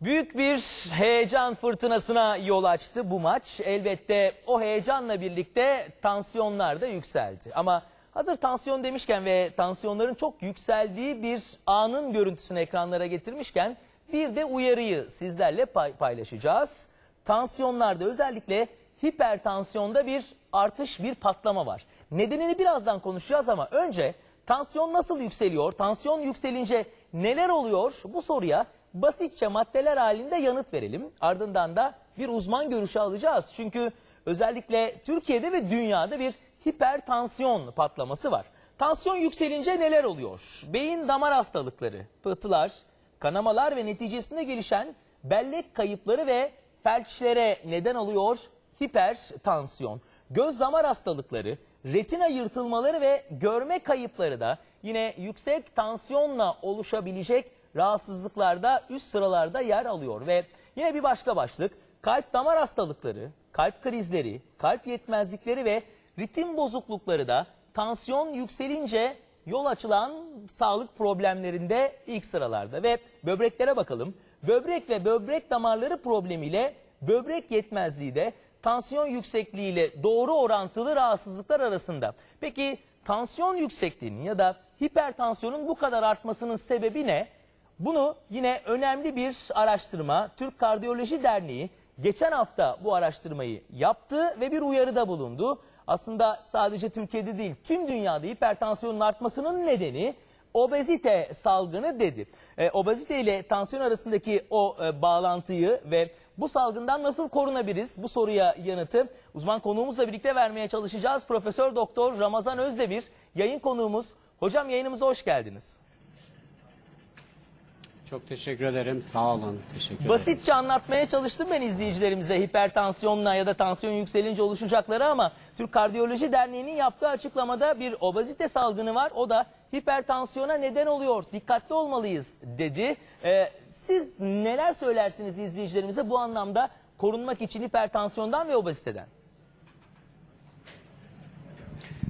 Büyük bir heyecan fırtınasına yol açtı bu maç. Elbette o heyecanla birlikte tansiyonlar da yükseldi. Ama hazır tansiyon demişken ve tansiyonların çok yükseldiği bir anın görüntüsünü ekranlara getirmişken bir de uyarıyı sizlerle pay- paylaşacağız. Tansiyonlarda özellikle hipertansiyonda bir artış, bir patlama var. Nedenini birazdan konuşacağız ama önce tansiyon nasıl yükseliyor? Tansiyon yükselince neler oluyor? Bu soruya basitçe maddeler halinde yanıt verelim. Ardından da bir uzman görüşü alacağız. Çünkü özellikle Türkiye'de ve dünyada bir hipertansiyon patlaması var. Tansiyon yükselince neler oluyor? Beyin damar hastalıkları, pıhtılar, kanamalar ve neticesinde gelişen bellek kayıpları ve felçlere neden oluyor hipertansiyon. Göz damar hastalıkları, retina yırtılmaları ve görme kayıpları da yine yüksek tansiyonla oluşabilecek rahatsızlıklarda üst sıralarda yer alıyor. Ve yine bir başka başlık kalp damar hastalıkları, kalp krizleri, kalp yetmezlikleri ve ritim bozuklukları da tansiyon yükselince yol açılan sağlık problemlerinde ilk sıralarda. Ve böbreklere bakalım. Böbrek ve böbrek damarları problemiyle böbrek yetmezliği de tansiyon yüksekliğiyle doğru orantılı rahatsızlıklar arasında. Peki tansiyon yüksekliğinin ya da hipertansiyonun bu kadar artmasının sebebi ne? Bunu yine önemli bir araştırma Türk Kardiyoloji Derneği geçen hafta bu araştırmayı yaptı ve bir uyarıda bulundu. Aslında sadece Türkiye'de değil tüm dünyada hipertansiyonun artmasının nedeni obezite salgını dedi. E, obezite ile tansiyon arasındaki o e, bağlantıyı ve bu salgından nasıl korunabiliriz? Bu soruya yanıtı uzman konuğumuzla birlikte vermeye çalışacağız. Profesör Doktor Ramazan Özdemir yayın konuğumuz. Hocam yayınımıza hoş geldiniz. Çok teşekkür ederim. Sağ olun. Teşekkür ederim. Basitçe anlatmaya çalıştım ben izleyicilerimize hipertansiyonla ya da tansiyon yükselince oluşacakları ama Türk Kardiyoloji Derneği'nin yaptığı açıklamada bir obezite salgını var. O da hipertansiyona neden oluyor. Dikkatli olmalıyız dedi. Ee, siz neler söylersiniz izleyicilerimize bu anlamda korunmak için hipertansiyondan ve obeziteden?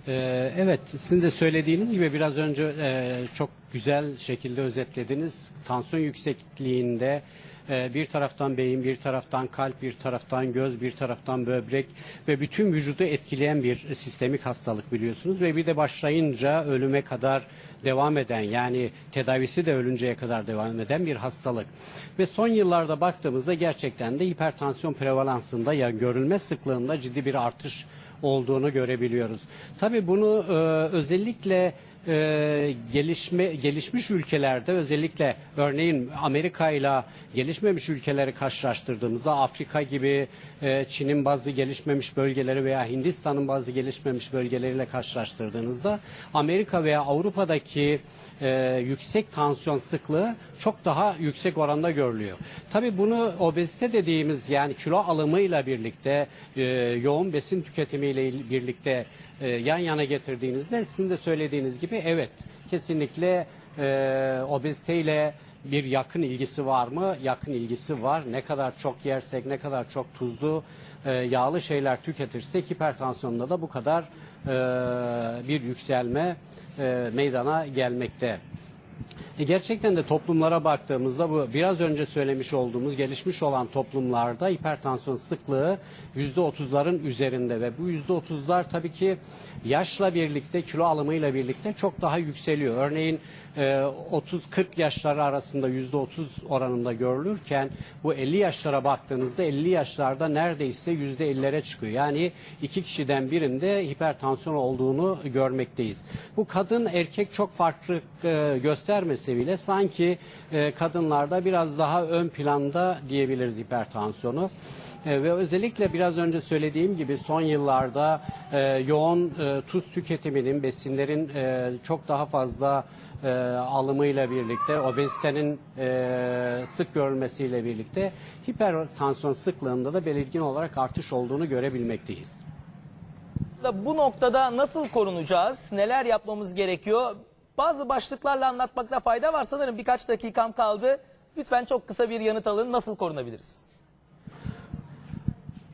Ee, evet, sizin de söylediğiniz gibi biraz önce e, çok güzel şekilde özetlediniz. Tansiyon yüksekliğinde e, bir taraftan beyin, bir taraftan kalp, bir taraftan göz, bir taraftan böbrek ve bütün vücudu etkileyen bir sistemik hastalık biliyorsunuz. Ve bir de başlayınca ölüme kadar devam eden yani tedavisi de ölünceye kadar devam eden bir hastalık. Ve son yıllarda baktığımızda gerçekten de hipertansiyon prevalansında ya görülme sıklığında ciddi bir artış olduğunu görebiliyoruz. Tabii bunu e, özellikle e, gelişme gelişmiş ülkelerde özellikle örneğin Amerika ile gelişmemiş ülkeleri karşılaştırdığımızda Afrika gibi e, Çin'in bazı gelişmemiş bölgeleri veya Hindistan'ın bazı gelişmemiş bölgeleriyle karşılaştırdığınızda Amerika veya Avrupa'daki e, yüksek tansiyon sıklığı çok daha yüksek oranda görülüyor. Tabii bunu obezite dediğimiz yani kilo alımıyla birlikte e, yoğun besin tüketimiyle birlikte e, yan yana getirdiğinizde sizin de söylediğiniz gibi evet kesinlikle e, obeziteyle bir yakın ilgisi var mı? Yakın ilgisi var. Ne kadar çok yersek, ne kadar çok tuzlu, e, yağlı şeyler tüketirsek hipertansiyonda da bu kadar e, bir yükselme e, meydana gelmekte. E, gerçekten de toplumlara baktığımızda bu biraz önce söylemiş olduğumuz gelişmiş olan toplumlarda hipertansiyon sıklığı yüzde otuzların üzerinde ve bu yüzde otuzlar tabii ki yaşla birlikte kilo alımıyla birlikte çok daha yükseliyor. Örneğin e, 30-40 yaşları arasında yüzde otuz oranında görülürken bu 50 yaşlara baktığınızda 50 yaşlarda neredeyse yüzde 50'lere çıkıyor. Yani iki kişiden birinde hipertansiyon olduğunu görmekteyiz. Bu kadın erkek çok farklı e, göstermese bile sanki e, kadınlarda biraz daha ön planda diyebiliriz hipertansiyonu. E, ve özellikle biraz önce söylediğim gibi son yıllarda e, yoğun e, tuz tüketiminin, besinlerin e, çok daha fazla e, alımıyla birlikte, obezitenin e, sık görülmesiyle birlikte hipertansiyon sıklığında da belirgin olarak artış olduğunu görebilmekteyiz. Bu noktada nasıl korunacağız? Neler yapmamız gerekiyor? Bazı başlıklarla anlatmakta fayda var. Sanırım birkaç dakikam kaldı. Lütfen çok kısa bir yanıt alın. Nasıl korunabiliriz?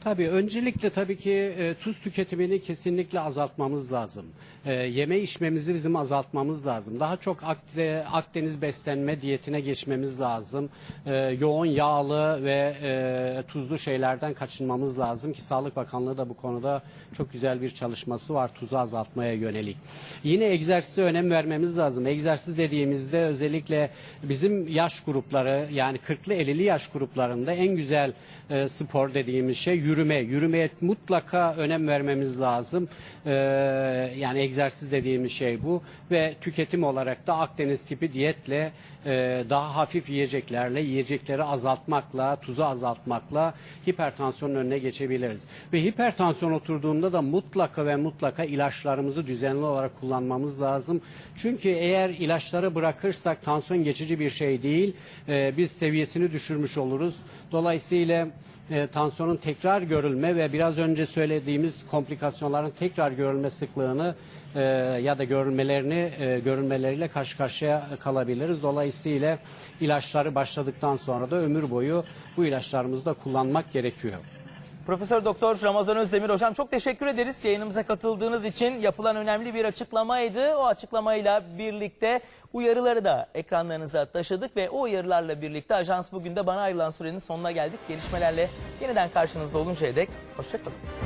Tabii öncelikle tabii ki e, tuz tüketimini kesinlikle azaltmamız lazım. E, yeme içmemizi bizim azaltmamız lazım. Daha çok Akde- Akdeniz beslenme diyetine geçmemiz lazım. E, yoğun yağlı ve e, tuzlu şeylerden kaçınmamız lazım ki Sağlık Bakanlığı da bu konuda çok güzel bir çalışması var tuzu azaltmaya yönelik. Yine egzersize önem vermemiz lazım. Egzersiz dediğimizde özellikle bizim yaş grupları yani 40'lı 50'li yaş gruplarında en güzel e, spor dediğimiz şey yürüme. Yürümeye mutlaka önem vermemiz lazım. E, yani egzersiz dediğimiz şey bu ve tüketim olarak da Akdeniz tipi diyetle e, daha hafif yiyeceklerle yiyecekleri azaltmakla, tuzu azaltmakla hipertansiyonun önüne geçebiliriz. Ve hipertansiyon oturduğunda da mutlaka ve mutlaka ilaçlarımızı düzenli olarak kullanmamız lazım. Çünkü eğer ilaçları bırakırsak tansiyon geçici bir şey değil. E, biz seviyesini düşürmüş oluruz. Dolayısıyla e, tansiyonun tekrar görülme ve biraz önce söylediğimiz komplikasyonların tekrar görülme sıklığını e, ya da görülmelerini e, görülmeleriyle karşı karşıya kalabiliriz. Dolayısıyla ilaçları başladıktan sonra da ömür boyu bu ilaçlarımızı da kullanmak gerekiyor. Profesör Doktor Ramazan Özdemir hocam çok teşekkür ederiz yayınımıza katıldığınız için. Yapılan önemli bir açıklamaydı. O açıklamayla birlikte uyarıları da ekranlarınıza taşıdık ve o uyarılarla birlikte ajans bugün de bana ayrılan sürenin sonuna geldik. Gelişmelerle yeniden karşınızda oluncaya dek hoşçakalın.